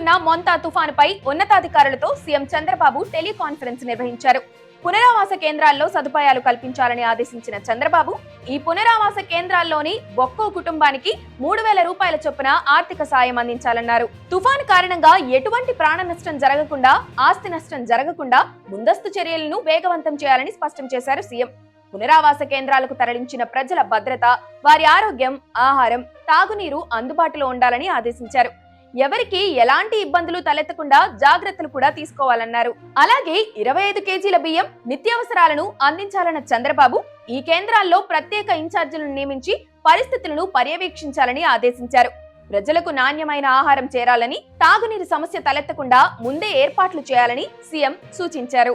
చేపట్టిన మొంతా తుఫానుపై ఉన్నతాధికారులతో CM Chandrababu teleconference నిర్వహించారు. పునరావాస కేంద్రాల్లో సదుపాయాలు కల్పించాలని ఆదేశించిన చంద్రబాబు ఈ పునరావాస కేంద్రాల్లోని ఒక్కో కుటుంబానికి మూడు వేల రూపాయల చొప్పున ఆర్థిక సాయం అందించాలన్నారు. తుఫాను కారణంగా ఎటువంటి ప్రాణ నష్టం జరగకుండా ఆస్తి నష్టం జరగకుండా ముందస్తు చర్యలను వేగవంతం చేయాలని స్పష్టం చేశారు సీఎం. పునరావాస కేంద్రాలకు తరలించిన ప్రజల భద్రత వారి ఆరోగ్యం ఆహారం తాగునీరు అందుబాటులో ఉండాలని ఆదేశించారు. ఎవరికి ఎలాంటి ఇబ్బందులు తలెత్తకుండా జాగ్రత్తలు కూడా తీసుకోవాలన్నారు. అలాగే ఇరవై ఐదు కేజీల బియ్యం నిత్యావసరాలను అందించాలన్న చంద్రబాబు ఈ కేంద్రాల్లో ప్రత్యేక ఇన్ఛార్జీలను నియమించి పరిస్థితులను పర్యవేక్షించాలని ఆదేశించారు. ప్రజలకు నాణ్యమైన ఆహారం చేరాలని తాగునీరు సమస్య తలెత్తకుండా ముందే ఏర్పాట్లు చేయాలని సీఎం సూచించారు.